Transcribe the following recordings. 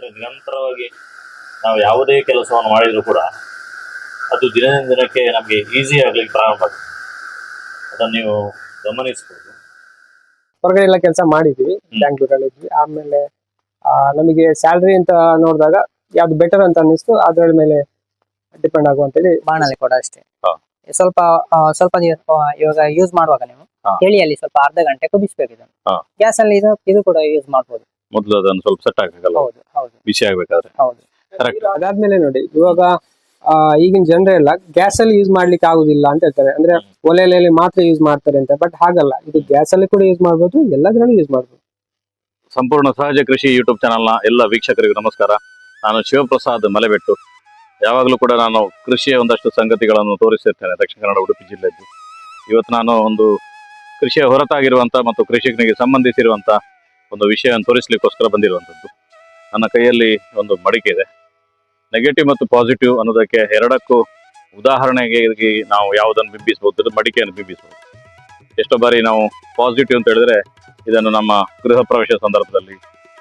ಅಂದ್ರೆ ನಿರಂತರವಾಗಿ ನಾವು ಯಾವುದೇ ಕೆಲಸವನ್ನು ಮಾಡಿದರೂ ಕೂಡ ಅದು ದಿನದಿಂದ ದಿನಕ್ಕೆ ನಮಗೆ ಈಸಿ ಆಗ್ಲಿಕ್ಕೆ ಪ್ರಾರಂಭ ಆಗ್ತದೆ ಅದನ್ನು ನೀವು ಗಮನಿಸ್ಬೋದು. ಹೊರಗಡೆ ಎಲ್ಲ ಕೆಲಸ ಮಾಡಿದ್ವಿ. ಬ್ಯಾಂಗ್ಳೂರಲ್ಲಿ ಇದ್ವಿ. ಆಮೇಲೆ ಆ, ನಮಗೆ ಸ್ಯಾಲ್ರಿ ಅಂತ ನೋಡಿದಾಗ ಯಾವ್ದು ಬೆಟರ್ ಅಂತ ಅನ್ನಿಸ್ತು. ಅದ್ರ ಮೇಲೆ ಡಿಪೆಂಡ್ ಆಗುವಂತೇಳಿ ಬಾಣಲೆ ಕೂಡ ಅಷ್ಟೇ. ಹಾ. ಸ್ವಲ್ಪ ಸ್ವಲ್ಪ ಇವಾಗ ಯೂಸ್ ಮಾಡುವಾಗ ನೀವು ಕೇಳಿ ಅಲ್ಲಿ ಸ್ವಲ್ಪ ಅರ್ಧ ಗಂಟೆ ಕುದಿಸ್ಬೇಕು ಇದನ್ನು. ಹಾ. ಗ್ಯಾಸ್ ಅಲ್ಲಿ ಇದು ಇದು ಕೂಡ ಯೂಸ್ ಮಾಡ್ಬೋದು. ಮೊದಲು ಅದನ್ನು ಸ್ವಲ್ಪ ಸೆಟ್ ಆಗಬೇಕಲ್ಲ ಹೌದು ಹೌದು. ಬಿಸಿ ಆಗ್ಬೇಕಾದ್ರೆ. ಹೌದು. ಅದಾದ್ಮೇಲೆ ನೋಡಿ ಇವಾಗ ಆ, ಈಗಿನ ಜನರೆಲ್ಲ ಗ್ಯಾಸ್ ಅಲ್ಲಿ ಯೂಸ್ ಮಾಡ್ಲಿಕ್ಕೆ ಆಗುದಿಲ್ಲ ಅಂತ ಹೇಳ್ತಾರೆ. ಅಂದ್ರೆ ಒಲೆಯಲ್ಲಿ ಮಾತ್ರ ಯೂಸ್ ಮಾಡ್ತಾರೆ ಅಂತ ಬಟ್ ಹಾಗಲ್ಲ. ಇದು ಗ್ಯಾಸ್ ಅಲ್ಲಿ ಕೂಡ ಯೂಸ್ ಮಾಡ್ಬೋದು ಎಲ್ಲದ್ರಲ್ಲೂ ಯೂಸ್ ಮಾಡ್ಬೋದು. ಸಂಪೂರ್ಣ ಸಹಜ ಕೃಷಿ ಯೂಟ್ಯೂಬ್ ಚಾನಲ್ನ ಎಲ್ಲ ವೀಕ್ಷಕರಿಗೂ ನಮಸ್ಕಾರ. ನಾನು ಶಿವಪ್ರಸಾದ್ ಮಲೆಬೆಟ್ಟು. ಯಾವಾಗಲೂ ಕೂಡ ನಾನು ಕೃಷಿಯ ಒಂದಷ್ಟು ಸಂಗತಿಗಳನ್ನು ತೋರಿಸಿರ್ತೇನೆ ದಕ್ಷಿಣ ಕನ್ನಡ ಉಡುಪಿ ಜಿಲ್ಲೆದ್ದು ಇವತ್ತು ನಾನು ಒಂದು ಕೃಷಿಯ ಹೊರತಾಗಿರುವಂಥ ಮತ್ತು ಕೃಷಿಕನಿಗೆ ಸಂಬಂಧಿಸಿರುವಂಥ ಒಂದು ವಿಷಯವನ್ನು ತೋರಿಸ್ಲಿಕ್ಕೋಸ್ಕರ ಬಂದಿರುವಂಥದ್ದು. ನನ್ನ ಕೈಯಲ್ಲಿ ಒಂದು ಮಡಿಕೆ ಇದೆ. ನೆಗೆಟಿವ್ ಮತ್ತು ಪಾಸಿಟಿವ್ ಅನ್ನೋದಕ್ಕೆ ಎರಡಕ್ಕೂ ಉದಾಹರಣೆಗೆ ನಾವು ಯಾವುದನ್ನು ಬಿಂಬಿಸಬಹುದು ಮಡಿಕೆಯನ್ನು ಬಿಂಬಿಸಬಹುದು. ಎಷ್ಟೋ ಬಾರಿ ನಾವು ಪಾಸಿಟಿವ್ ಅಂತ ಹೇಳಿದ್ರೆ ಇದನ್ನು ನಮ್ಮ ಗೃಹ ಪ್ರವೇಶ ಸಂದರ್ಭದಲ್ಲಿ,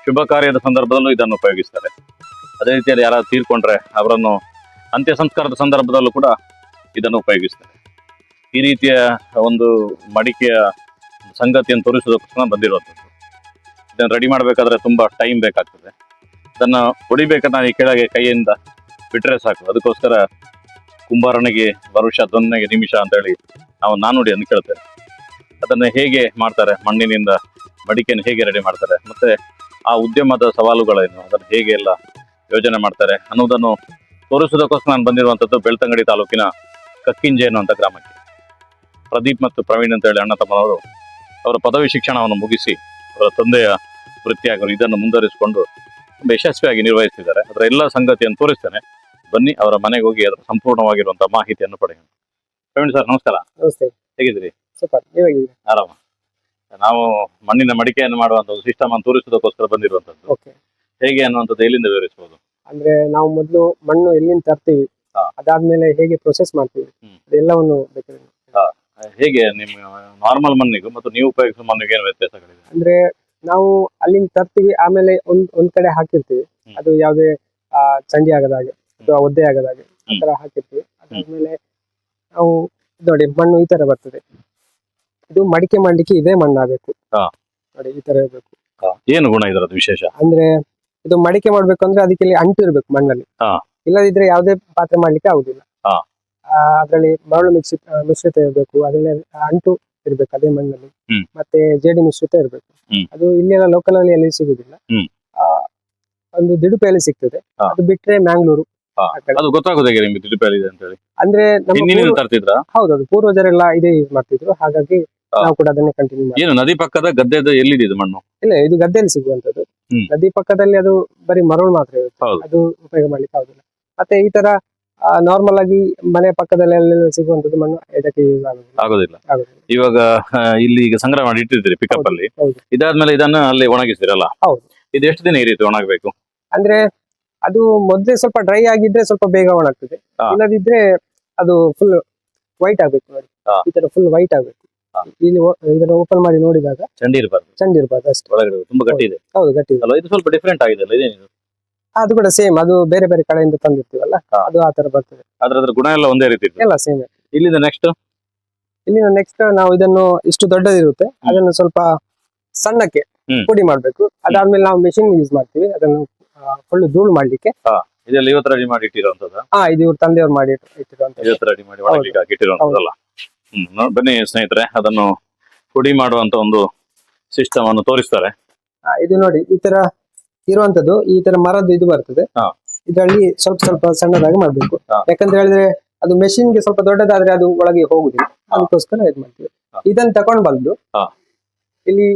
ಶುಭ ಕಾರ್ಯದ ಸಂದರ್ಭದಲ್ಲೂ ಇದನ್ನು ಉಪಯೋಗಿಸ್ತಾರೆ. ಅದೇ ರೀತಿಯಲ್ಲಿ ಯಾರಾದ್ರು ತೀರ್ಕೊಂಡ್ರೆ ಅವರನ್ನು ಅಂತ್ಯ ಸಂಸ್ಕಾರದ ಸಂದರ್ಭದಲ್ಲೂ ಕೂಡ ಇದನ್ನು ಉಪಯೋಗಿಸ್ತಾರೆ. ಈ ರೀತಿಯ ಒಂದು ಮಡಿಕೆಯ ಸಂಗತಿಯನ್ನು ತೋರಿಸೋದಕ್ಕೋಸ್ಕರ ಬಂದಿರುವಂಥದ್ದು. ಇದನ್ನು ರೆಡಿ ಮಾಡಬೇಕಾದ್ರೆ ತುಂಬ ಟೈಮ್ ಬೇಕಾಗ್ತದೆ. ಇದನ್ನು ಹೊಡಿಬೇಕಾದ್ರೆ ನಾನು ಈ ಕೆಳಗೆ ಕೈಯಿಂದ ಬಿಟ್ಟರೆ ಸಾಕು. ಅದಕ್ಕೋಸ್ಕರ ಕುಂಬಾರನಿಗೆ, ವರುಷ, ದೊನ್ನೆಗೆ ನಿಮಿಷ ಅಂತೇಳಿ ನಾವು ಅಂತ ಕೇಳ್ತೇವೆ. ಅದನ್ನು ಹೇಗೆ ಮಾಡ್ತಾರೆ, ಮಣ್ಣಿನಿಂದ ಮಡಿಕೆಯನ್ನು ಹೇಗೆ ರೆಡಿ ಮಾಡ್ತಾರೆ, ಮತ್ತೆ ಆ ಉದ್ಯಮದ ಸವಾಲುಗಳೇನು, ಅದನ್ನು ಹೇಗೆ ಎಲ್ಲ ಯೋಜನೆ ಮಾಡ್ತಾರೆ ಅನ್ನೋದನ್ನು ತೋರಿಸೋದಕ್ಕೋಸ್ಕರ ನಾನು ಬಂದಿರುವಂಥದ್ದು ಬೆಳ್ತಂಗಡಿ ತಾಲೂಕಿನ ಕಕ್ಕಿಂಜೆ ಅನ್ನುವಂಥ ಗ್ರಾಮಕ್ಕೆ. ಪ್ರದೀಪ್ ಮತ್ತು ಪ್ರವೀಣ್ ಅಂತ ಹೇಳಿ ಅಣ್ಣ ತಮ್ಮನವರು ಅವರ ಪದವಿ ಶಿಕ್ಷಣವನ್ನು ಮುಗಿಸಿ ಅವರ ತಂದೆಯ ವೃತ್ತಿಯಾಗಲು ಇದನ್ನು ಮುಂದುವರಿಸಿಕೊಂಡು ತುಂಬ ಯಶಸ್ವಿಯಾಗಿ ನಿರ್ವಹಿಸಿದ್ದಾರೆ ಅದರ ಎಲ್ಲ ಸಂಗತಿಯನ್ನು ತೋರಿಸ್ತೇನೆ. ಬನ್ನಿ ಅವರ ಮನೆಗೆ ಹೋಗಿ ಅದರ ಸಂಪೂರ್ಣವಾಗಿರುವಂತಹ ಮಾಹಿತಿಯನ್ನು ಪಡೆಯೋಣ. ಪ್ರವೀಣ್ ಸರ್ ನಮಸ್ಕಾರ. ನಮಸ್ತೆ. ಹೇಗಿದ್ದೀರಿ? ಸೂಪರ್. ಆರಾಮ. ನಾವು ಮಣ್ಣಿನ ಮಡಿಕೆಯನ್ನು ಮಾಡುವಂತ ಒಂದು ಸಿಸ್ಟಮ್ ಅನ್ನು ತೋರಿಸೋದಕ್ಕೋಸ್ಕರ ಬಂದಿರುವಂತದ್ದು. ಹೇಗೆ ಅನ್ನುವಂಥದ್ದು ಎಲ್ಲಿಂದ ವಿವರಿಸಬಹುದು? ಅಂದ್ರೆ ನಾವು ಮೊದಲು ಮಣ್ಣು ಎಲ್ಲಿಂದ ತರ್ತೀವಿ. ಅದಾದ್ಮೇಲೆ ಹೇಗೆ ಪ್ರೊಸೆಸ್ ಮಾಡ್ತೀವಿ? ಎಲ್ಲವನ್ನು ಅದೆಲ್ಲವನ್ನು ಬೇಕಾದ್ರೆ. ಹೇಗೆ ನಿಮ್ಮ ನಾರ್ಮಲ್ ಮಣ್ಣಿಗೂ ಮತ್ತು ನೀವು ಉಪಯೋಗಿಸುವ ಮಣ್ಣಿಗೆ ಏನು ವ್ಯತ್ಯಾಸಗಳಿದೆ? ಅಂದ್ರೆ ನಾವು ಅಲ್ಲಿಂದ ತರ್ತೀವಿ ಆಮೇಲೆ ಒಂದ್ ಒಂದ್ ಕಡೆ ಹಾಕಿರ್ತೀವಿ. ಅದು ಯಾವುದೇ ಆ, ಚಂಡಿ ಆಗದಾಗೆ ಅಥವಾ ಒದ್ದೆ ಆಗದಾಗೆ ಆ. ತರ ಹಾಕಿರ್ತೀವಿ. ಅದಾದ್ಮೇಲೆ ನಾವು ನೋಡಿ ಮಣ್ಣು ಈ ತರ ಬರ್ತದೆ. ಇದು ಮಡಿಕೆ ಮಾಡ್ಲಿಕ್ಕೆ ಇದೇ ಮಣ್ಣು ಆಗ್ಬೇಕು ಹಾ. ನೋಡಿ ಈ ತರ ಇರ್ಬೇಕು. ಏನು ಗುಣ ಇದರದ್ದು ವಿಶೇಷ? ಅಂದ್ರೆ ಇದು ಮಡಿಕೆ ಮಾಡ್ಬೇಕು ಅಂದ್ರೆ ಅದಕ್ಕೆ ಇಲ್ಲಿ ಅಂಟು ಇರ್ಬೇಕು ಮಣ್ಣಲ್ಲಿ. ಹಾ. ಇಲ್ಲದಿದ್ರೆ ಯಾವುದೇ ಪಾತ್ರೆ ಮಾಡ್ಲಿಕ್ಕೆ ಆಗುದಿಲ್ಲ. ಹಾ. ಆ, ಅದ್ರಲ್ಲಿ ಮರಳು ಮಿಶ್ರಿತ ಮಿಶ್ರಿತ ಇರಬೇಕು. ಅದರಲ್ಲಿ ಅಂಟು ಇರ್ಬೇಕು ಅದೇ ಮಣ್ಣಲ್ಲಿ ಹ್ಮ್. ಮತ್ತೆ ಜೇಡಿ ಮಿಶ್ರಿತ ಇರ್ಬೇಕು ಹ್ಮ್. ಅದು ಇಲ್ಲೆಲ್ಲ ಲೋಕಲ್ ಅಲ್ಲಿ ಎಲ್ಲಿ ಸಿಗುದಿಲ್ಲ ಹ್ಮ್. ಆ, ಒಂದು ದಿಡುಪೆಯಲ್ಲಿ ಸಿಗ್ತದೆ ಹಾ. ಅದು ಬಿಟ್ರೆ ಮ್ಯಾಂಗ್ಳೂರು ಹಾ. ಆ ಕಡೆ. ಅದು ಗೊತ್ತಾಗೋದು ಹೇಗೆ ನಿಮ್ಗೆ ತಿರುಪತಿ ಇದೆ ಅಂತ ಹೇಳಿ ಅಂದ್ರೆ ನಮ್ಮ ಹಿಂದಿನಿಂದ ಪೂರ್ವ- ತರ್ತಿದ್ರ ಹೌದೌದು ಪೂರ್ವಜರೆಲ್ಲ ಇದೇ ಯೂಸ್ ಮಾಡ್ತಿದ್ರು ಹಾಗಾಗಿ ಹಾ. ನಾವು ಕೂಡ ಅದನ್ನೇ ಕಂಟಿನ್ಯೂ ಮಾಡಿ ಏನು ನದಿ ಪಕ್ಕದ ಗದ್ದೆದ ಎಲ್ಲಿದೆ ಇದು ಮಣ್ಣು ಇಲ್ಲ ಇದು ಗದ್ದೆಯಲ್ಲಿ ಸಿಗುವಂತದ್ದು ಹ್ಮ್. ನದಿ ಪಕ್ಕದಲ್ಲಿ ಅದು ಬರೀ ಮರಳು ಮಾತ್ರ ಇರುತ್ತೆ ಹೌದು. ಅದು ಉಪಯೋಗ ಮಾಡ್ಲಿಕ್ಕೆ ಆಗುದಿಲ್ಲ ಮತ್ತೆ ಈ ತರ ನಾರ್ಮಲ್ ಆಗಿ ಮನೆ ಪಕ್ಕದಲ್ಲಿ ಸಿಗುವಂತದ್ದು ಮಣ್ಣು ಇದಕ್ಕೆ ಯೂಸ್ ಆಗುದಿಲ್ಲ. ಇವಾಗ ಇಲ್ಲಿ ಈಗ ಸಂಗ್ರಹ ಮಾಡಿ ಇಟ್ಟಿದ್ರಿ ಪಿಕಪ್ ಅಲ್ಲಿ. ಇದಾದ್ಮೇಲೆ ಇದನ್ನ ಅಲ್ಲಿ ಒಣಗಿಸಿರಲ್ಲ? ಹೌದು. ಇದು ಎಷ್ಟು ದಿನ ಈ ರೀತಿ ಒಣಗಬೇಕು? ಅಂದ್ರೆ ಅದು ಮೊದಲೇ ಸ್ವಲ್ಪ ಡ್ರೈ ಆಗಿದ್ರೆ ಸ್ವಲ್ಪ ಬೇಗ ಒಣಗ್ತದೆ. ಇಲ್ಲದಿದ್ರೆ ಅದು ಫುಲ್ ವೈಟ್ ಆಗ್ಬೇಕು ನೋಡಿ. ಈ ತರ ಫುಲ್ ವೈಟ್ ಆಗ್ಬೇಕು. ಇಲ್ಲಿ ಇದನ್ನ ಓಪನ್ ಮಾಡಿ ನೋಡಿದಾಗ ಚಂಡಿ ಇರಬಾರ್ದು. ಚಂಡಿ ಇರ್ಬಾರ್ದು ಅಷ್ಟೇ. ಒಳಗಡೆ ತುಂಬಾ ಗಟ್ಟಿ ಇದೆ. ಹೌದು ಗಟ್ಟಿ. ಅಲ್ಲ ಇದು ಸ್ವಲ್ಪ ಡಿಫ್ರೆಂಟ್ ಆಗಿದೆ ಅಲ್ಲ ಇದೇನಿದು? ಅದು ಕೂಡ ಸೇಮ್ ಅದು ಬೇರೆ ಬೇರೆ ಕಡೆಯಿಂದ ತಂದಿರ್ತೀವಲ್ಲ ಹಾ. ಅದು ಆ ತರ ಬರ್ತದೆ. ಅದ್ರ ಅದ್ರ ಗುಣ ಎಲ್ಲ ಒಂದೇ ರೀತಿ ಇರ್ತದೆ. ಎಲ್ಲ ಸೇಮ್ ಇಲ್ಲಿಂದ ನೆಕ್ಸ್ಟ್ ಇಲ್ಲಿ ನೆಕ್ಸ್ಟ್ ನಾವು ಇದನ್ನು ಇಷ್ಟು ದೊಡ್ಡದಿರುತ್ತೆ ಅದನ್ನು ಸ್ವಲ್ಪ ಸಣ್ಣಕ್ಕೆ ಹ್ಮ್. ಪುಡಿ ಮಾಡ್ಬೇಕು. ಅದಾದ್ಮೇಲೆ ನಾವು ಮೆಷಿನ್ ಯೂಸ್ ಮಾಡ್ತೀವಿ ಅದನ್ನು ಫುಲ್ ಧೂಳು ಮಾಡ್ಲಿಕ್ಕೆ. ಇದೆಲ್ಲ ಇವತ್ತು ರೆಡಿ ಮಾಡಿ ಇಟ್ಟಿರುವಂತದ್ದು ಹಾ ಇದು ಇವ್ರ ತಂದೆಯವ್ರು ಮಾಡಿ ಇವತ್ತು ರೆಡಿ ಮಾಡಿ ಹ್ಮ್ ಬನ್ನಿ ಸ್ನೇಹಿತರೆ ಅದನ್ನು ಪುಡಿ ಮಾಡುವಂತ ಒಂದು ಸಿಸ್ಟಮ್ ಅನ್ನು ತೋರಿಸ್ತಾರೆ. ಇದು ನೋಡಿ ಈ ತರ ಇರುವಂತದ್ದು ಈ ತರ ಮರದ್ದು ಇದು ಬರ್ತದೆ. ಇದರಲ್ಲಿ ಸ್ವಲ್ಪ ಸ್ವಲ್ಪ ಸಣ್ಣದಾಗಿ ಮಾಡ್ಬೇಕು. ಯಾಕಂತ ಹೇಳಿದ್ರೆ ಅದು ಮೆಷಿನ್ಗೆ ಸ್ವಲ್ಪ ದೊಡ್ಡದಾದ್ರೆ ಅದು ಒಳಗೆ ಹೋಗುದಿಲ್ಲ. ಅದಕ್ಕೋಸ್ಕರ ಇದು ಮಾಡ್ತೀವಿ. ಇದನ್ನ ತಕೊಂಡ್ ಬಂದು ಇಲ್ಲಿ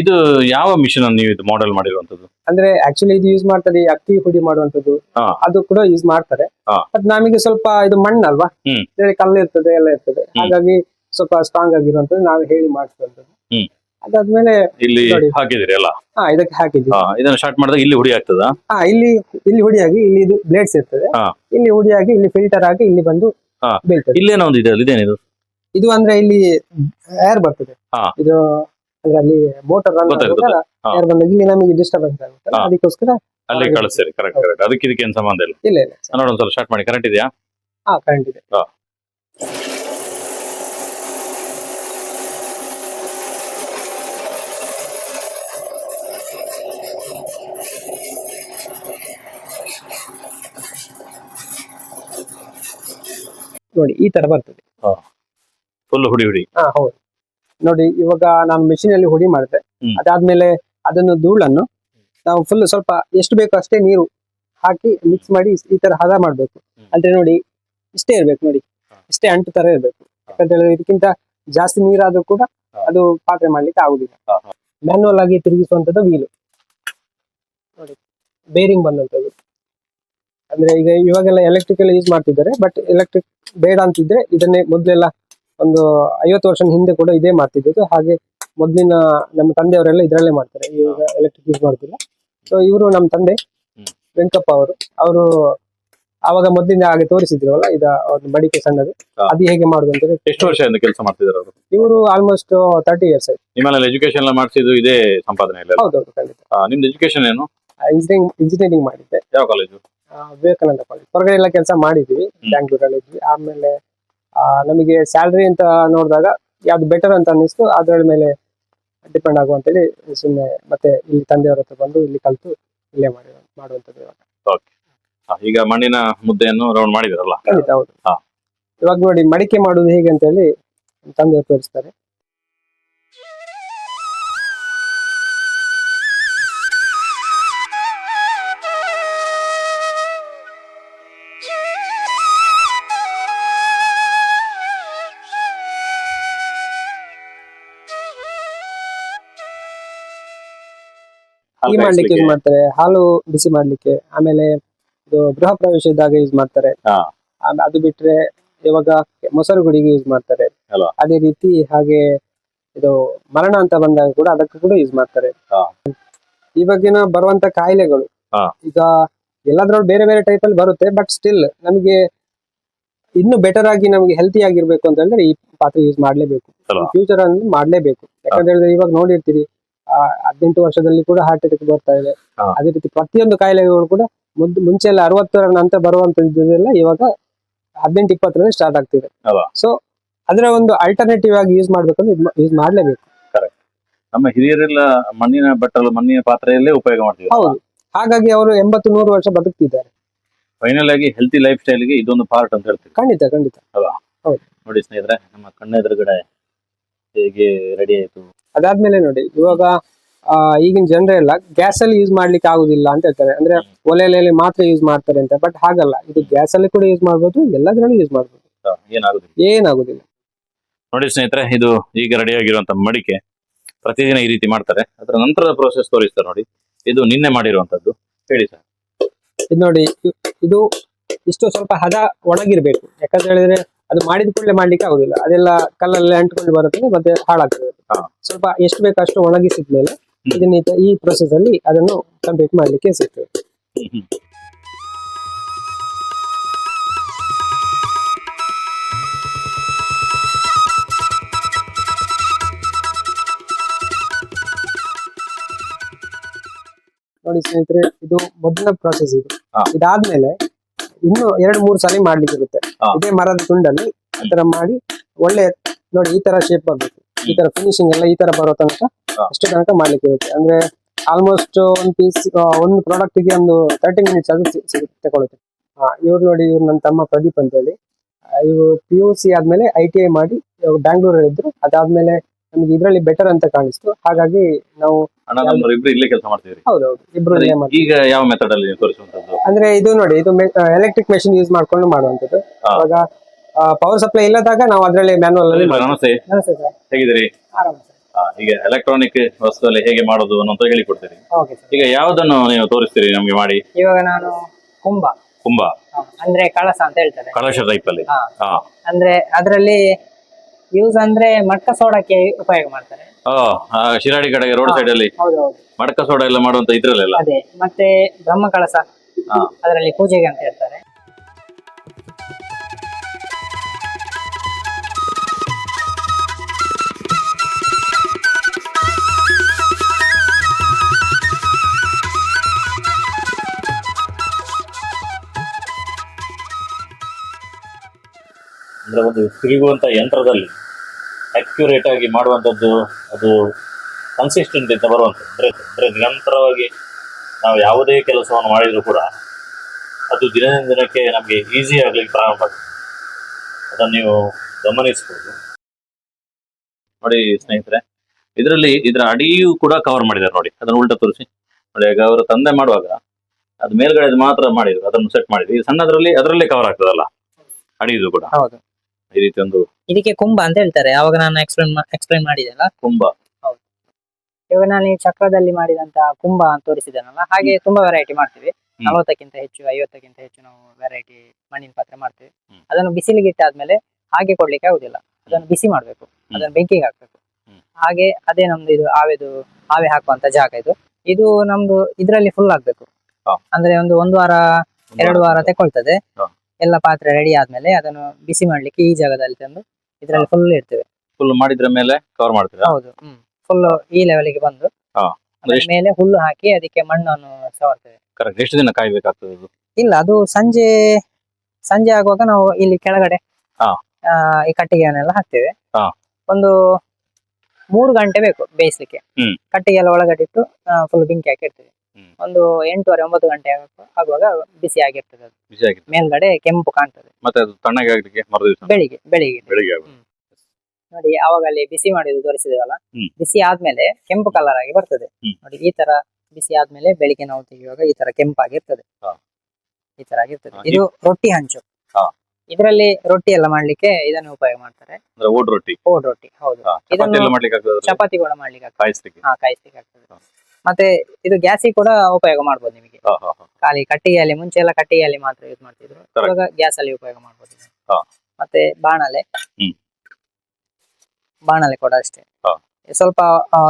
ಇದು ಯಾವ ಮಿಷನ್ ಅನ್ನು ನೀವು ಇದು ಮಾಡೆಲ್ ಮಾಡಿರುವಂತದ್ದು? ಅಂದ್ರೆ ಆಕ್ಚುಲಿ ಇದು ಯೂಸ್ ಮಾಡ್ತಾರೆ ಅಕ್ಕಿ ಹುಡಿ ಮಾಡುವಂತದ್ದು. ಅದು ಕೂಡ ಯೂಸ್ ಮಾಡ್ತಾರೆ. ಬಟ್ ನಮಗೆ ಸ್ವಲ್ಪ ಇದು ಮಣ್ಣಲ್ವಾ? ಅಲ್ವಾ ಕಲ್ಲು ಇರ್ತದೆ ಎಲ್ಲ ಇರ್ತದೆ. ಹಾಗಾಗಿ ಸ್ವಲ್ಪ ಸ್ಟ್ರಾಂಗ್ ಆಗಿರುವಂತದ್ದು ನಾವು ಹೇಳಿ ಮಾಡಿಸುವಂತದ್ದು. ಅದಾದ್ಮೇಲೆ ಇಲ್ಲಿ. ಹಾಕಿದಿರಿ ಅಲ್ಲ? ಹಾ ಇದಕ್ಕೆ ಹಾಕಿದ್ವಿ ಹಾ, ಇದನ್ನ ಸ್ಟಾರ್ಟ್ ಮಾಡಿದಾಗ ಇಲ್ಲಿ ಹುಡಿ ಆಗ್ತದ? ಹಾ ಇಲ್ಲಿ ಇಲ್ಲಿ ಹುಡಿಯಾಗಿ ಇಲ್ಲಿ ಇದು ಬ್ಲೇಡ್ಸ್ ಇರ್ತದೆ. ಹಾ. ಇಲ್ಲಿ ಹುಡಿಯಾಗಿ ಇಲ್ಲಿ ಫಿಲ್ಟರ್ ಆಗಿ ಇಲ್ಲಿ ಬಂದು ಹಾ. ಬೀಳ್ತದೆ. ಇಲ್ಲೇನೋ ಒಂದು ಇದೆ ಅಲ್ಲಿ ಇದೇನಿದು? ಇದು ಅಂದ್ರೆ ಇಲ್ಲಿ ಏರ್ ಬರ್ತದೆ. ಹಾ. ಇದು ಅಂದ್ರೆ ಅಲ್ಲಿ ಮೋಟರ್ ರನ್ ಗೊತ್ತಾಯ್ತು, ಹಾ. ಏರ್ ಬಂದಾಗ ಇಲ್ಲಿ ನಮಗೆ ಡಿಸ್ಟರ್ಬೆನ್ಸ್ ಆಗುತ್ತೆ ಹಾ. ಅದಕ್ಕೋಸ್ಕರ ಅಲ್ಲಿ ಕಳಿಸ್ತೀರಿ ಕರೆಕ್ಟ್ ಕರೆಕ್ಟ್ ಅದಕ್ಕೆ ಇದಕ್ಕೆ ಏನು ಸಂಬಂಧ ಇಲ್ಲ? ಇಲ್ಲ ಇಲ್ಲ ನೋಡೋಣ ಸ್ವಲ್ಪ ಸ್ಟಾರ್ಟ್ ಮಾಡಿ ಕರೆಂಟ್ ಇದೆಯಾ? ಹಾ ಕರೆಂಟ್ ಇದೆ. ನೋಡಿ ಈ ತರ ಬರ್ತದೆ. ಫುಲ್ ಹುಡಿ ಹುಡಿ. ಹಾ ಹೌದು. ನೋಡಿ ಇವಾಗ ನಾನು ಮೆಷಿನ್ ಅಲ್ಲಿ ಹುಡಿ ಮಾಡಿದೆ. ಅದಾದ್ಮೇಲೆ ಅದನ್ನು ಧೂಳನ್ನು ನಾವು ಫುಲ್ ಸ್ವಲ್ಪ ಎಷ್ಟು ಬೇಕು ಅಷ್ಟೇ ನೀರು ಹಾಕಿ ಮಿಕ್ಸ್ ಮಾಡಿ ಈ ತರ ಹದ ಮಾಡ್ಬೇಕು. ಅಂದ್ರೆ ನೋಡಿ ಇಷ್ಟೇ ಇರ್ಬೇಕು ನೋಡಿ. ಇಷ್ಟೇ ಅಂಟು ತರ ಇರ್ಬೇಕು. ಯಾಕಂತ ಹೇಳಿದ್ರೆ ಇದಕ್ಕಿಂತ ಜಾಸ್ತಿ ನೀರಾದ್ರೂ ಕೂಡ ಅದು ಪಾತ್ರೆ ಮಾಡ್ಲಿಕ್ಕೆ ಆಗುದಿಲ್ಲ. ಮ್ಯಾನ್ಯಲ್ ಆಗಿ ತಿರುಗಿಸುವಂತದ್ದು ವೀಲು. ನೋಡಿ ಬೇರಿಂಗ್ ಬಂದಂತದ್ದು. ಅಂದ್ರೆ ಈಗ ಇವಾಗೆಲ್ಲ ಎಲೆಕ್ಟ್ರಿಕಲ್ ಯೂಸ್ ಮಾಡ್ತಿದ್ದಾರೆ ಬಟ್ ಎಲೆಕ್ಟ್ರಿಕ್ ಬೇಡ ಅಂತಿದ್ರೆ ಇದನ್ನೇ ಮೊದ್ಲೆಲ್ಲ ಒಂದು ಐವತ್ತು ವರ್ಷ ಹಿಂದೆ ಕೂಡ ಇದೇ ಮಾಡ್ತಿದ್ದು ಹಾಗೆ ಮೊದ್ಲಿನ ನಮ್ಮ ತಂದೆಯವರೆಲ್ಲ ಇದರಲ್ಲೇ ಮಾಡ್ತಾರೆ ಈಗ ಎಲೆಕ್ಟ್ರಿಕ್ ಯೂಸ್ ಮಾಡ್ತಿಲ್ಲ ಸೊ ಇವರು ನಮ್ಮ ತಂದೆ. ವೆಂಕಪ್ಪ ಅವರು. ಅವರು ಆವಾಗ ಮೊದ್ಲಿಂದ ಹಾಗೆ ತೋರಿಸಿದ್ರಲ್ಲ ಇದ ಮಡಿಕೆ ಸಣ್ಣದು. ಅದು ಹೇಗೆ ಮಾಡುದು ಅಂತ ಎಷ್ಟು ವರ್ಷದಿಂದ ಕೆಲಸ ಮಾಡ್ತಿದ್ದಾರೆ ಅವರು? ಇವರು ಆಲ್ಮೋಸ್ಟ್ ತರ್ಟಿ ಇಯರ್ಸ್ ಆಯ್ತು. ನಿಮ್ಮಲ್ಲಿ ಎಜುಕೇಶನ್ ಎಲ್ಲ ಮಾಡಿಸಿದ್ದು ಇದೇ ಸಂಪಾದನೆ ಹೌದೌದು ಖಂಡಿತ. ನಿಮ್ದು ಎಜುಕೇಶನ್ ಏನು? ಇಂಜಿನಿಯರಿಂಗ್ ಇಂಜಿನಿಯರಿಂಗ್ ಮಾಡಿದ್ದೆ. ಯಾವ ಕಾಲೇಜು ವಿವೇಕಾನಂದ ಕಾಲೇಜ್ ಹೊರಗಡೆ ಎಲ್ಲ ಕೆಲಸ ಮಾಡಿದ್ವಿ ಬ್ಯಾಂಗ್ಳೂರಲ್ಲಿ ಇದ್ವಿ. ಆಮೇಲೆ ಆ, ನಮಗೆ ಸ್ಯಾಲ್ರಿ ಅಂತ ನೋಡಿದಾಗ ಯಾವ್ದು ಬೆಟರ್ ಅಂತ ಅನ್ನಿಸ್ತು. ಅದ್ರ ಮೇಲೆ ಡಿಪೆಂಡ್ ಆಗುವಂತೇಳಿ ಸುಮ್ಮನೆ ಮತ್ತೆ ಇಲ್ಲಿ ತಂದೆಯವರ ಹತ್ರ ಬಂದು ಇಲ್ಲಿ ಕಲ್ತು ಇಲ್ಲೇ ಮಾಡಿ ಮಾಡುವಂಥದ್ದು ಇವಾಗ. ಈಗ ಮಣ್ಣಿನ ಮುದ್ದೆಯನ್ನು ರೌಂಡ್ ಮಾಡಿದಿರಲ್ಲ ಖಂಡಿತ ಹೌದು. ಇವಾಗ ನೋಡಿ ಮಡಿಕೆ ಮಾಡುವುದು ಹೇಗೆ ಅಂತ ಹೇಳಿ ತಂದೆ ತೋರಿಸ್ತಾರೆ. ಟೀ ಮಾಡ್ಲಿಕ್ಕೆ ಯೂಸ್ ಮಾಡ್ತಾರೆ ಹಾಲು ಬಿಸಿ ಮಾಡ್ಲಿಕ್ಕೆ ಆಮೇಲೆ ಇದು ಗೃಹ ಪ್ರವೇಶ ಇದ್ದಾಗ ಯೂಸ್ ಮಾಡ್ತಾರೆ ಹಾ. ಆಮೇಲೆ ಅದು ಬಿಟ್ರೆ ಇವಾಗ ಮೊಸರು ಗುಡಿಗೆ ಯೂಸ್ ಮಾಡ್ತಾರೆ ಅಲ್ವಾ? ಅದೇ ರೀತಿ ಹಾಗೆ ಇದು ಮರಣ ಅಂತ ಬಂದಾಗ ಕೂಡ ಅದಕ್ಕೆ ಕೂಡ ಯೂಸ್ ಮಾಡ್ತಾರೆ ಹಾ. ಇವಾಗಿನ ಬರುವಂತ ಕಾಯಿಲೆಗಳು ಹಾ. ಈಗ ಎಲ್ಲದ್ರಲ್ಲೂ ಬೇರೆ ಬೇರೆ ಟೈಪ್ ಅಲ್ಲಿ ಬರುತ್ತೆ ಬಟ್ ಸ್ಟಿಲ್ ನಮಗೆ ಇನ್ನು ಬೆಟರ್ ಆಗಿ ನಮಗೆ ಹೆಲ್ತಿ ಆಗಿರ್ಬೇಕು ಅಂತ ಹೇಳಿದ್ರೆ ಈ ಪಾತ್ರೆ ಯೂಸ್ ಮಾಡ್ಲೇಬೇಕು ಅಲ್ವಾ? ಫ್ಯೂಚರ್ ಅಲ್ಲಿ ಮಾಡ್ಲೇಬೇಕು ಯಾಕಂತ ಹೇಳಿದ್ರೆ ಇವಾಗ ನೋಡಿರ್ತೀರಿ ಹದಿನೆಂಟು ವರ್ಷದಲ್ಲಿ ಕೂಡ ಹಾರ್ಟ್ ಅಟ್ಯಾಕ್ ಬರ್ತಾ ಇದೆ. ಅದೇ ರೀತಿ ಪ್ರತಿಯೊಂದು ಕಾಯಿಲೆಗಳು ಕೂಡ ಮೊದ್ ಮುಂಚೆ ಎಲ್ಲ ಅರವತ್ತರ ನಂತರ ಬರುವಂತದ್ದೆಲ್ಲ ಇವಾಗ ಹದಿನೆಂಟು ಇಪ್ಪತ್ತರಲ್ಲಿ ಸ್ಟಾರ್ಟ್ ಆಗ್ತಿದೆ. ಅಲ್ವಾ? ಸೊ ಅದರ ಒಂದು ಅಲ್ಟರ್ನೇಟಿವ್ ಆಗಿ ಯೂಸ್ ಮಾಡ್ಬೇಕಂದ್ರೆ ಯೂಸ್ ಮಾಡ್ಲೇಬೇಕು. ನಮ್ಮ ಹಿರಿಯರೆಲ್ಲ ಮಣ್ಣಿನ ಬಟ್ಟಲು ಮಣ್ಣಿನ ಪಾತ್ರೆಯಲ್ಲೇ ಉಪಯೋಗ ಮಾಡ್ತೀವಿ ಹೌದು. ಹಾಗಾಗಿ ಅವರು ಎಂಬತ್ತು ನೂರು ವರ್ಷ ಬದುಕ್ತಿದ್ದಾರೆ. ಫೈನಲ್ ಆಗಿ ಹೆಲ್ತಿ ಲೈಫ್ ಸ್ಟೈಲ್ಗೆ ಇದೊಂದು ಪಾರ್ಟ್ ಅಂತ ಹೇಳ್ತೀವಿ ಖಂಡಿತ ಖಂಡಿತ. ಅಲ್ವಾ ಹೌದು. ನೋಡಿ ಸ್ನೇಹಿತರೆ ನಮ್ಮ ಕಣ್ಣೆದುರುಗಡೆ ಹೇಗೆ ರೆಡಿ ಆಯ್ತು? ಅದಾದ್ಮೇಲೆ ನೋಡಿ ಇವಾಗ ಈಗಿನ ಈಗಿನ ಜನರೆಲ್ಲ ಗ್ಯಾಸ್ ಅಲ್ಲಿ ಯೂಸ್ ಮಾಡ್ಲಿಕ್ಕೆ ಆಗುದಿಲ್ಲ ಅಂತ ಹೇಳ್ತಾರೆ. ಅಂದ್ರೆ ಒಲೆಯಲ್ಲಿ ಮಾತ್ರ ಯೂಸ್ ಮಾಡ್ತಾರೆ ಅಂತ. ಬಟ್ ಹಾಗಲ್ಲ ಇದು ಗ್ಯಾಸ್ ಅಲ್ಲಿ ಕೂಡ ಯೂಸ್ ಮಾಡ್ಬೋದು ಎಲ್ಲದ್ರಲ್ಲೂ ಯೂಸ್ ಮಾಡ್ಬೋದು. ಏನಾಗುದಿಲ್ಲ. ಏನಾಗುದಿಲ್ಲ. ನೋಡಿ ಸ್ನೇಹಿತರೆ ಇದು ಈಗ ರೆಡಿ ಆಗಿರುವಂತ ಮಡಿಕೆ ಪ್ರತಿದಿನ ಈ ರೀತಿ ಮಾಡ್ತಾರೆ. ಅದರ ನಂತರದ ಪ್ರೋಸೆಸ್ ತೋರಿಸ್ತಾರೆ ನೋಡಿ. ಇದು ನಿನ್ನೆ ಮಾಡಿರುವಂತದ್ದು. ಹೇಳಿ ಸರ್. ಇದು ನೋಡಿ ಇದು ಇಷ್ಟು ಸ್ವಲ್ಪ ಹದ ಒಣಗಿರ್ಬೇಕು. ಯಾಕಂತ ಹೇಳಿದ್ರೆ ಅದು ಮಾಡಿದ ಕೂಡಲೇ ಮಾಡ್ಲಿಕ್ಕೆ ಆಗುದಿಲ್ಲ. ಅದೆಲ್ಲ ಕಲ್ಲಲ್ಲಿ ಅಂಟ್ಕೊಂಡು ಬರುತ್ತೆ ಮತ್ತೆ ಹಾಳಾಗ್ತದೆ. ಸ್ವಲ್ಪ ಎಷ್ಟು ಬೇಕು ಅಷ್ಟು ಒಣಗಿಸಿದ್ಮೇಲೆ ಇದನ್ನ ಈ ಪ್ರೊಸೆಸ್ ಅಲ್ಲಿ ಅದನ್ನು ಕಂಪ್ಲೀಟ್ ಮಾಡ್ಲಿಕ್ಕೆ ಸಿಗ್ತದೆ. ನೋಡಿ ಸ್ನೇಹಿತರೆ ಇದು ಮೊದಲ ಪ್ರೊಸೆಸ್ ಇದು. ಇದಾದ್ಮೇಲೆ ಇನ್ನು ಎರಡು ಮೂರು ಸಲ ಮಾಡ್ಲಿಕ್ಕೆ ಇರುತ್ತೆ ಹಾ. ಇದೇ ಮರದ ತುಂಡಲ್ಲಿ ಈ ತರ ಮಾಡಿ ಒಳ್ಳೆ ನೋಡಿ ಈ ತರ ಶೇಪ್ ಬರ್ಬೇಕು. ಈ ತರ ಫಿನಿಶಿಂಗ್ ಎಲ್ಲ ಈ ತರ ಬರೋ ತನಕ ಹಾ. ಅಷ್ಟು ತನಕ ಮಾಡ್ಲಿಕ್ಕೆ ಇರುತ್ತೆ ಅಂದ್ರೆ ಆಲ್ಮೋಸ್ಟ್ ಒಂದು ಪೀಸ್ ಒಂದು ಪ್ರಾಡಕ್ಟ್ಗೆ ಒಂದು ತರ್ಟಿ ಮಿನಿಟ್ಸ್ ಅದು ಸಿ- ತಕೊಳ್ಳುತ್ತೆ ತಗೊಳುತ್ತೆ ಇವ್ರು ನೋಡಿ ಇವ್ರು ನನ್ನ ತಮ್ಮ ಪ್ರದೀಪ್ ಅಂತ ಹೇಳಿ ಇವ್ರು ಪಿ ಯು ಸಿ ಆದ್ಮೇಲೆ ಐ ಟಿ ಐ ಮಾಡಿ ಬ್ಯಾಂಗ್ಳೂರಲ್ಲಿ ಇದ್ರು ಅದಾದ್ಮೇಲೆ ನಮ್ಗೆ ಇದರಲ್ಲಿ ಬೆಟರ್ ಅಂತ ಕಾಣಿಸ್ತು. ಹಾಗಾಗಿ ನಾವು ಅಣ್ಣ ಇಬ್ರು ಇಲ್ಲೇ ಕೆಲಸ ಮಾಡ್ತಿದ್ರಿ ಹೌದೌದು ಇಬ್ರು ಇಲ್ಲೇ ಮಾಡ್ತೀವಿ. ಈಗ ಯಾವ ಮೆಥಡ್ ಅಲ್ಲಿ ನೀವು ತೋರಿಸುವಂತದ್ದು ಅಂದ್ರೆ ಇದು ನೋಡಿ ಇದು ಎಲೆಕ್ಟ್ರಿಕ್ ಮೆಷಿನ್ ಯೂಸ್ ಮಾಡ್ಕೊಂಡು ಮಾಡುವಂತದ್ದು ಹಾ. ಅವಾಗ ಪವರ್ ಸಪ್ಲೈ ಇಲ್ಲದಾಗ ನಾವು ಅದರಲ್ಲಿ ಮ್ಯಾನುವಲ್ ಅಲ್ಲಿ. ನಮಸ್ತೆ. ನಮಸ್ತೆ ಸರ್ ಹೇಗಿದ್ದೀರಿ? ಆರಾಮ ಸರ್ ಆ, ಈಗ ಎಲೆಕ್ಟ್ರಾನಿಕ್ ವಸ್ತುವಲ್ಲಿ ಹೇಗೆ ಮಾಡೋದು ಅನ್ನೋಂತ ಹೇಳಿಕೊಡ್ತೀರಿ. ಓಕೆ ಸರ್ ಈಗ ಯಾವ್ದನ್ನು ನೀವು ತೋರಿಸ್ತೀರಿ ನಮ್ಗೆ ಮಾಡಿ? ಇವಾಗ ನಾನು ಕುಂಭ ಕುಂಭ ಅಂದ್ರೆ ಕಳಸ ಅಂತ ಹೇಳ್ತಾರೆ. ಕಳಶ ಟೈಪ್ ಅಲ್ಲಿ. ಹಾ. ಹಾ. ಅಂದ್ರೆ ಅದರಲ್ಲಿ ಯೂಸ್ ಅಂದ್ರೆ ಮಡ್ಕ ಸೋಡಕ್ಕೆ ಉಪಯೋಗ ಮಾಡ್ತಾರೆ. ಓ ಶಿರಾಡಿ ಕಡೆಗೆ ರೋಡ್ ಸೈಡ್ ಅಲ್ಲಿ ಮಡಕ ಸೋಡ ಎಲ್ಲ ಮಾಡುವಂತ ಇದ್ರಲ್ಲೆಲ್ಲ? ಅದೇ ಮತ್ತೆ ಬ್ರಹ್ಮ ಕಳಸ ಅದರಲ್ಲಿ ಪೂಜೆಗೆ ಅಂತ ಹೇಳ್ತಾರೆ. ಅಂದ್ರೆ ಒಂದು ತಿರುಗುವಂತ ಯಂತ್ರದಲ್ಲಿ ಅಕ್ಯುರೇಟ್ ಆಗಿ ಮಾಡುವಂಥದ್ದು ಅದು ಕನ್ಸಿಸ್ಟೆಂಟ್ ಅಂತ ಬರುವಂಥದ್ದು. ಅಂದರೆ ಅಂದರೆ ನಿರಂತರವಾಗಿ ನಾವು ಯಾವುದೇ ಕೆಲಸವನ್ನು ಮಾಡಿದರೂ ಕೂಡ ಅದು ದಿನದಿಂದ ದಿನಕ್ಕೆ ನಮಗೆ ಈಸಿ ಆಗಲಿಕ್ಕೆ ಪ್ರಾರಂಭ ಆಗ್ತದೆ ಅದನ್ನು ನೀವು ಗಮನಿಸ್ಬೋದು. ನೋಡಿ ಸ್ನೇಹಿತರೆ, ಇದರಲ್ಲಿ ಇದರ ಅಡಿಯೂ ಕೂಡ ಕವರ್ ಮಾಡಿದ್ದಾರೆ ನೋಡಿ. ಅದನ್ನು ಉಲ್ಟಾ ತೋರಿಸಿ. ನೋಡಿ, ಈಗ ಅವರು ತಂದೆ ಮಾಡುವಾಗ ಅದು ಮೇಲ್ಗಡೆ ಮಾತ್ರ ಮಾಡಿದ್ರು, ಅದನ್ನು ಸೆಟ್ ಮಾಡಿದ್ರು. ಈ ಸಣ್ಣದ್ರಲ್ಲಿ ಅದರಲ್ಲೇ ಕವರ್ ಆಗ್ತದಲ್ಲ, ಅಡಿಯುದು ಕೂಡ. ಈ ರೀತಿ ಒಂದು ಇದಕ್ಕೆ ಕುಂಭ ಅಂತ ಹೇಳ್ತಾರೆ. ಅವಾಗ ನಾನು ಎಕ್ಸ್ಪ್ಲೈನ್ ಎಕ್ಸ್ಪ್ಲೈನ್ ಮಾಡಿದೆಲ್ಲ ಕುಂಭ. ಇವಾಗ ನಾನು ಈ ಚಕ್ರದಲ್ಲಿ ಮಾಡಿದಂತ ಕುಂಭ ಅಂತ ತೋರಿಸಿದ್ದೇನಲ್ಲ ಹಾಗೆ ತುಂಬಾ ವೆರೈಟಿ ಮಾಡ್ತೀವಿ. ನಲವತ್ತಕ್ಕಿಂತ ಹೆಚ್ಚು ಐವತ್ತಕ್ಕಿಂತ ಹೆಚ್ಚು ನಾವು ವೆರೈಟಿ ಮಣ್ಣಿನ ಪಾತ್ರೆ ಮಾಡ್ತೀವಿ. ಅದನ್ನು ಬಿಸಿಲಿಗೆ ಇಟ್ಟಾದ್ಮೇಲೆ ಹಾಗೆ ಕೊಡ್ಲಿಕ್ಕೆ ಆಗುದಿಲ್ಲ. ಅದನ್ನು ಬಿಸಿ ಮಾಡ್ಬೇಕು. ಅದನ್ನು ಬೆಂಕಿಗೆ ಹಾಕ್ಬೇಕು. ಹಾಗೆ ಅದೇ ನಮ್ದು ಇದು ಆವೆದು ಆವೆ ಹಾಕುವಂತ ಜಾಗ ಇದು. ಇದು ನಮ್ದು ಇದರಲ್ಲಿ ಫುಲ್ ಆಗ್ಬೇಕು. ಅಂದ್ರೆ ಒಂದು ಒಂದು ವಾರ ಎರಡು ವಾರ ತಗೊಳ್ತದೆ. ಎಲ್ಲ ಪಾತ್ರೆ ರೆಡಿ ಆದ್ಮೇಲೆ ಅದನ್ನು ಬಿಸಿ ಮಾಡ್ಲಿಕ್ಕೆ ಈ ಜಾಗದಲ್ಲಿ ತಂದು ಇದ್ರಲ್ಲಿ ಫುಲ್ ಇಡ್ತೇವೆ ಫುಲ್ ಮಾಡಿದ್ರ ಮೇಲೆ ಕವರ್ ಮಾಡ್ತೀರಾ ಹೌದು ಫುಲ್ ಈ ಲೆವೆಲ್ಗೆ ಬಂದು ಹಾ. ಅದರ ಎಷ್ಟು- ಮೇಲೆ ಹುಲ್ಲು ಹಾಕಿ ಅದಕ್ಕೆ ಮಣ್ಣನ್ನು ಸವರ್ತೇವೆ ಕರೆಕ್ಟ್ ಎಷ್ಟು ದಿನ ಕಾಯ್ಬೇಕಾಗ್ತದೆ ಇಲ್ಲ ಅದು ಸಂಜೆ ಸಂಜೆ ಆಗುವಾಗ ನಾವು ಇಲ್ಲಿ ಕೆಳಗಡೆ ಹಾ. ಆ, ಈ ಕಟ್ಟಿಗೆಯನ್ನೆಲ್ಲ ಹಾಕ್ತೇವೆ ಹಾ. ಒಂದು ಮೂರು ಗಂಟೆ ಬೇಕು ಬೇಯಿಸ್ಲಿಕ್ಕೆ ಹ್ಮ್. ಕಟ್ಟಿಗೆ ಎಲ್ಲ ಒಳಗಡೆ ಇಟ್ಟು ಫುಲ್ ಬೆಂಕಿ ಹಾಕಿ ಇಡ್ತೇವೆ. ಒಂದು ಎಂಟೂವರೆ ಒಂಬತ್ತು ಗಂಟೆ ಆಗುವ- ಆಗುವಾಗ ಬಿಸಿ ಆಗಿರ್ತದೆ ಅದು. ಬಿಸಿ ಆಗಿದೆ ಮೇಲ್ಗಡೆ ಕೆಂಪು ಕಾಣ್ತದೆ. ಮತ್ತೆ ಅದು ತಣ್ಣಗೆ ಆಗ್ಲಿಕ್ಕೆ ಬೆಳಿಗ್ಗೆ ಬೆಳಿಗ್ಗೆ. ಬೆಳಿಗ್ಗೆ ಆಗುತ್ತೆ ನೋಡಿ ಆವಾಗ ಅಲ್ಲಿ ಬಿಸಿ ಮಾಡಿದ್ದು ತೋರಿಸಿದೇವಲ್ಲ? ಹ್ಮ್. ಬಿಸಿ ಆದ್ಮೇಲೆ ಕೆಂಪು ಕಲರ್ ಆಗಿ ಬರ್ತದೆ. ಹ್ಮ್. ನೋಡಿ ಈ ತರ ಬಿಸಿ ಆದ್ಮೇಲೆ ಬೆಳಿಗ್ಗೆ ನಾವು ತೆಗೆಯುವಾಗ ಈ ತರ ಕೆಂಪಾಗಿರ್ತದೆ. ಹಾ. ಈ ತರ ಆಗಿರ್ತದೆ. ಹಾ, ಇದು ರೊಟ್ಟಿ ಹಂಚು. ಹಾ. ಇದರಲ್ಲಿ ರೊಟ್ಟಿ ಎಲ್ಲ ಮಾಡ್ಲಿಕ್ಕೆ ಇದನ್ನು ಉಪಯೋಗ ಮಾಡ್ತಾರೆ. ಅಂದ್ರೆ ಓಡ್ ರೊಟ್ಟಿ? ಓಡ್ ರೊಟ್ಟಿ ಹೌದು. ಹಾ, ಚಪಾತಿ ಇದನ್ನು- ಎಲ್ಲ ಮಾಡ್ಲಿಕ್ಕೆ ಆಗ್ತದೆ ಚಪಾತಿ ಕೂಡ ಮಾಡ್ಲಿಕ್ಕೆ ಆಗ್ತದೆ. ಕಾಯಿಸ್ಲಿಕ್ಕೆ? ಹಾ ಕಾಯಿಸ್ಲಿಕ್ಕೆ ಆಗ್ತದೆ. ಹಾ. ಮತ್ತೆ ಇದು ಗ್ಯಾಸಿಗೆ ಕೂಡ ಉಪಯೋಗ ಮಾಡಬಹುದು ನಿಮಗೆ. ಖಾಲಿ ಕಟ್ಟಿಗೆಯಲ್ಲಿ ಮುಂಚೆ ಎಲ್ಲ ಕಟ್ಟಿಗೆಯಲ್ಲಿ ಮಾತ್ರ ಯೂಸ್ ಮಾಡ್ತಿದ್ರು. ಇವಾಗ ಗ್ಯಾಸ್ ಅಲ್ಲಿ ಉಪಯೋಗ ಮಾಡಬಹುದು. ಮತ್ತೆ ಬಾಣಲೆ ಹ್ಮ್. ಬಾಣಲೆ ಕೂಡ ಅಷ್ಟೇ. ಸ್ವಲ್ಪ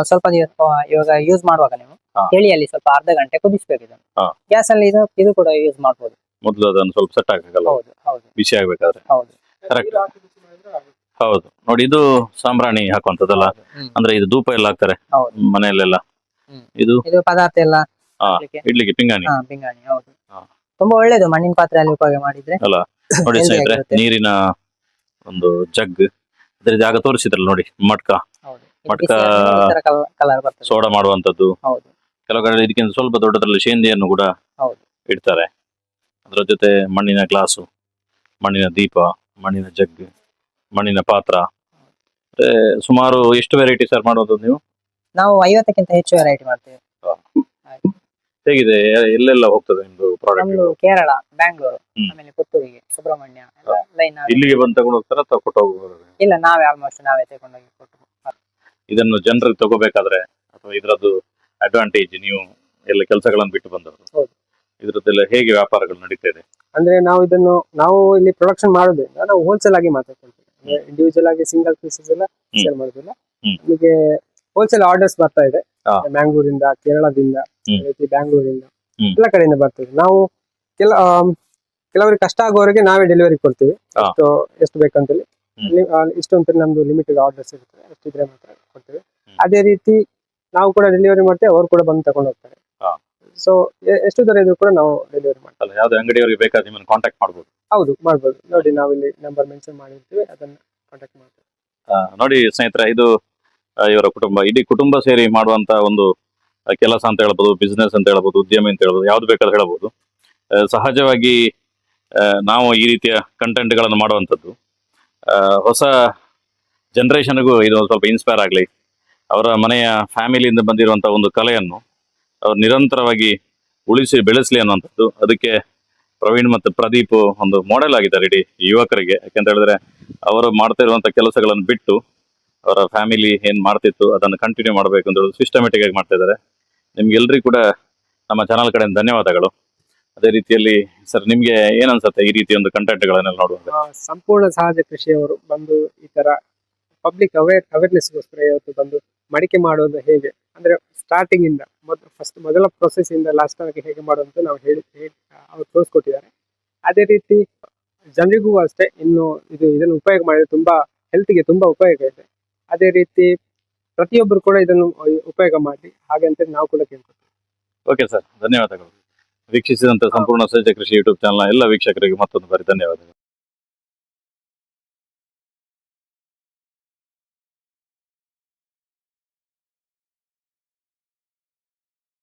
ಸ್ವಲ್ಪ ದಿವಸ ಇವಾಗ ಯೂಸ್ ಮಾಡುವಾಗ ನೀವು. ಚಳಿಯಲ್ಲಿ ಸ್ವಲ್ಪ ಅರ್ಧ ಗಂಟೆ ಕುದಿಸ್ಬೇಕು ಇದನ್ನು. ಗ್ಯಾಸ್ ಅಲ್ಲಿ ಇದು ಇದು ಕೂಡ ಯೂಸ್ ಮಾಡಬಹುದು ಮೊದಲು ಅದನ್ನು ಸ್ವಲ್ಪ ಸೆಟ್ ಆಗಬೇಕಲ್ಲ ಹೌದು ಹೌದು ಬಿಸಿ ಆಗ್ಬೇಕಾದ್ರೆ ಹೌದು ಆಗುತ್ತೆ. ಹೌದು ನೋಡಿ ಇದು ಸಾಂಬ್ರಾಣಿ ಹಾಕುವಂತದಲ್ಲ. ಅಂದ್ರೆ ಇದು ಧೂಪ ಎಲ್ಲ ಹಾಕ್ತಾರೆ ಮನೆಯಲ್ಲೆಲ್ಲ. ಇದು? ಇದು ಪದಾರ್ಥ ಎಲ್ಲ ಹಾ. ಹಾಕ್ಲಿಕ್ಕೆ. ಇಡ್ಲಿಕ್ಕೆ ಪಿಂಗಾಣಿ. ಹಾ ಪಿಂಗಾಣಿ ಹೌದು. ಹಾ. ತುಂಬಾ ಒಳ್ಳೇದು ಮಣ್ಣಿನ ಪಾತ್ರೆಯಲ್ಲಿ ಉಪಯೋಗ ಮಾಡಿದ್ರೆ. ಅಲ್ಲ ನೋಡಿ Healthy ಸ್ನೇಹಿತರೆ ಆಗಿರುತ್ತೆ. ನೀರಿನ ಒಂದು ಜಗ್ ಅದ್ರ ಜಾಗ ತೋರಿಸಿದ್ರಲ್ಲ ನೋಡಿ ಮಟ್ಕ. ಹೌದು. ಮಟ್ಕ- ಕಲರ್ ಬರ್ತದೆ. ಸೋಡಾ ಮಾಡುವಂತದ್ದು ಹೌದು. ಕೆಲವು ಕಡೆ ಇದಕ್ಕಿಂತ ಸ್ವಲ್ಪ ದೊಡ್ಡದ್ರಲ್ಲಿ ಶೇಂದಿಯನ್ನು ಕೂಡ ಹೌದು. ಇಡ್ತಾರೆ. ಅದರ ಜೊತೆ ಮಣ್ಣಿನ ಗ್ಲಾಸು ಮಣ್ಣಿನ ದೀಪ ಮಣ್ಣಿನ ಜಗ್ ಮಣ್ಣಿನ ಪಾತ್ರ. ಮತ್ತೆ ಸುಮಾರು ಎಷ್ಟು ವೆರೈಟಿ ಸರ್ ಮಾಡೋದು ನೀವು? ನಾವು ಐವತ್ತಕ್ಕಿಂತ ಹೆಚ್ಚು ವೆರೈಟಿ ಮಾಡ್ತೇವೆ. ಹೇಗಿದೆ? ಎಲ್ಲೆಲ್ಲ ಹೋಗ್ತದೆ ನಿಮ್ದು ಪ್ರಾಡಕ್ಟ್ ನಮ್ದು ಕೇರಳ ಬ್ಯಾಂಗ್ಳೂರು ಹ್ಮ್. ಆಮೇಲೆ ಪುತ್ತೂರಿಗೆ ಸುಬ್ರಹ್ಮಣ್ಯ ಎಲ್ಲ ಲೈನ್ ಇಲ್ಲಿಗೆ ಬಂದು ತಗೊಂಡು ಹೋಗ್ತಾರ ಅಥವಾ ಕೊಟ್ಟು ಹೋಗುವಾಗ ಇಲ್ಲ ನಾವೇ ಆಲ್ಮೋಸ್ಟ್ ನಾವೇ ತಗೊಂಡೋಗಿ ಕೊಟ್ಟು ಇದನ್ನು ಜನರಿಗೆ ತಗೋಬೇಕಾದ್ರೆ ಅಥವಾ ಇದರದ್ದು ಅಡ್ವಾಂಟೇಜ್ ನೀವು ಎಲ್ಲ ಕೆಲಸಗಳನ್ನು ಬಿಟ್ಟು ಬಂದವರು ಹೌದು. ಇದರದ್ದೆಲ್ಲ ಹೇಗೆ ವ್ಯಾಪಾರಗಳು ನಡೀತಾ ಇದೆ? ಅಂದ್ರೆ ನಾವು ಇದನ್ನು ನಾವು ಇಲ್ಲಿ ಪ್ರೊಡಕ್ಷನ್ ಮಾಡೋದ್ರಿಂದ ನಾವು ಹೋಲ್ಸೇಲ್ ಆಗಿ ಮಾತಾಡ್ಕೊಳ್ತೀವಿ ಅಂದ್ರೆ ಇಂಡಿವಿಜುವಲ್ ಆಗಿ ಸಿಂಗಲ್ ಪೀಸಸ್ ಎಲ್ಲ ಸೇಲ್ ಮಾಡೋದಿಲ್ಲ ಹ್ಮ್. ನಮಗೆ ಹೋಲ್ಸೇಲ್ ಆರ್ಡರ್ಸ್ ಬರ್ತಾ ಇದೆ. ಮ್ಯಾಂಗ್ಳೂರಿಂದ ಕೇರಳದಿಂದ ರೀತಿ ಬ್ಯಾಂಗ್ಳೂರಿಂದ. ಎಲ್ಲ ಕಡೆಯಿಂದ ಬರ್ತದೆ ನಾವು ಕೆಲ ಕೆಲವರಿಗೆ ಕಷ್ಟ ಆಗೋವರೆಗೆ ನಾವೇ ಡೆಲಿವರಿ ಕೊಡ್ತೀವಿ. ಎಷ್ಟು ಎಷ್ಟು ಬೇಕಂತೇಳಿ. ಇಷ್ಟು ಅಂತ ನಮ್ದು ಲಿಮಿಟೆಡ್ ಆರ್ಡರ್ಸ್ ಇರ್ತದೆ. ಅಷ್ಟಿದ್ರೆ ಮಾತ್ರ ಕೊಡ್ತೇವೆ. ಅದೇ ರೀತಿ ನಾವು ಕೂಡ ಡೆಲಿವರಿ ಮಾಡ್ತೇವೆ. ಅವ್ರು ಕೂಡ ಬಂದು ತಗೊಂಡು ಹೋಗ್ತಾರೆ. ಸೊ ಎಷ್ಟು ದರ ಇದ್ರು ಕೂಡ ನಾವು ಡೆಲಿವರಿ ಮಾಡ್ತೇವೆ. ಯಾವ್ದು ಅಂಗಡಿಯವರಿಗೆ ಬೇಕಾದ್ರೆ ನಿಮ್ಮನ್ನು ಕಾಂಟ್ಯಾಕ್ಟ್ ಮಾಡ್ಬೋದು. ಹೌದು ಮಾಡ್ಬೋದು. ನೋಡಿ ನಾವಿಲ್ಲಿ ನಂಬರ್ ಮೆನ್ಷನ್ ಮಾಡಿರ್ತೀವಿ. ಅದನ್ನ ಕಾಂಟ್ಯಾಕ್ಟ್ ಮಾಡ್ತೇವೆ. ನೋಡಿ ಸ್ನೇಹಿತರೆ ಇದು ಇವರ ಕುಟುಂಬ. ಇಡೀ ಕುಟುಂಬ ಸೇರಿ ಮಾಡುವಂತ ಒಂದು ಕೆಲಸ ಅಂತ ಹೇಳ್ಬೋದು ಬಿಸ್ನೆಸ್ ಅಂತ ಹೇಳ್ಬೋದು, ಉದ್ಯಮ ಅಂತ ಹೇಳ್ಬೋದು, ಯಾವ್ದು ಬೇಕಾದ್ರೂ ಹೇಳ್ಬೋದು. ಸಹಜವಾಗಿ ನಾವು ಈ ರೀತಿಯ ಕಂಟೆಂಟ್ಗಳನ್ನು ಮಾಡುವಂಥದ್ದು. ಹೊಸ ಜನರೇಷನ್ಗೂ ಇದು ಸ್ವಲ್ಪ ಇನ್ಸ್ಪೈರ್ ಆಗಲಿ. ಅವರ ಮನೆಯ ಫ್ಯಾಮಿಲಿಯಿಂದ ಬಂದಿರುವಂಥ ಒಂದು ಕಲೆಯನ್ನು ಅವರು ನಿರಂತರವಾಗಿ ಉಳಿಸಿ, ಬೆಳೆಸಲಿ ಅನ್ನುವಂಥದ್ದು. ಅದಕ್ಕೆ ಪ್ರವೀಣ್ ಮತ್ತು ಪ್ರದೀಪ್ ಒಂದು ಮಾಡೆಲ್ ಆಗಿದ್ದಾರೆ ಇಡೀ ಯುವಕರಿಗೆ. ಯಾಕೆಂತ ಹೇಳಿದ್ರೆ, ಅವರು ಮಾಡ್ತಾ ಇರುವಂಥ ಕೆಲಸಗಳನ್ನು ಬಿಟ್ಟು ಅವರ ಫ್ಯಾಮಿಲಿ ಏನ್ ಮಾಡ್ತಿತ್ತು, ಅದನ್ನು ಕಂಟಿನ್ಯೂ ಮಾಡಬೇಕು ಅಂತ ಹೇಳಿ ಸಿಸ್ಟಮೆಟಿಕ್ ಆಗಿ ಮಾಡ್ತಾ ಇದ್ದಾರೆ. ನಿಮ್ಗೆಲ್ರಿಗೂ ಕೂಡ ನಮ್ಮ ಚಾನಲ್ ಕಡೆಯಿಂದ ಧನ್ಯವಾದಗಳು. ಅದೇ ರೀತಿಯಲ್ಲಿ ಸರ್ ನಿಮ್ಗೆ ಏನನ್ಸುತ್ತೆ ಈ ರೀತಿ ಒಂದು ಕಂಟೆಂಟ್ಗಳನ್ನೆಲ್ಲ ನೋಡುವಾಗ? ಸಂಪೂರ್ಣ ಸಹಜ ಕೃಷಿಯವರು ಬಂದು ಈ ತರ ಪಬ್ಲಿಕ್ ಅವೇರ್ ಅವೇರ್ನೆಸ್ಗೋಸ್ಕರ ಇವತ್ತು ಬಂದು ಮಡಿಕೆ ಮಾಡೋದು ಹೇಗೆ? ಅಂದ್ರೆ ಸ್ಟಾರ್ಟಿಂಗ್ ಇಂದ ಮೊದಲು ಫಸ್ಟ್ ಮೊದಲ ಪ್ರೊಸೆಸ್ ಇಂದ ಲಾಸ್ಟ್ ತನಕ ಹೇಗೆ ಮಾಡೋದು ನಾವು ಹೇಳಿ ಅವ್ರು ತೋರಿಸ್ಕೊಟ್ಟಿದ್ದಾರೆ. ಅದೇ ರೀತಿ, ಜನರಿಗೂ ಅಷ್ಟೇ, ಇನ್ನು ಇದು ಇದನ್ನು ಉಪಯೋಗ ಮಾಡಿದ್ರೆ ತುಂಬಾ ಹೆಲ್ತ್ಗೆ ತುಂಬಾ ಉಪಯೋಗ ಇದೆ. ಅದೇ ರೀತಿ ಪ್ರತಿಯೊಬ್ಬರು ಕೂಡ ಇದನ್ನು ಉಪಯೋಗ ಮಾಡಿ ಹಾಗಂತ ನಾವು ಕೂಡ ಕೇಳ್ಕೊತೀವಿ. ಓಕೆ ಸರ್ ಧನ್ಯವಾದಗಳು. ವೀಕ್ಷಿಸಿದಂತ ಸಂಪೂರ್ಣ ಸಹಜ ಕೃಷಿ ಯೂಟ್ಯೂಬ್ ಚಾನಲ್ ಎಲ್ಲ ವೀಕ್ಷಕರಿಗೆ ಮತ್ತೊಂದು ಬಾರಿ ಧನ್ಯವಾದಗಳು.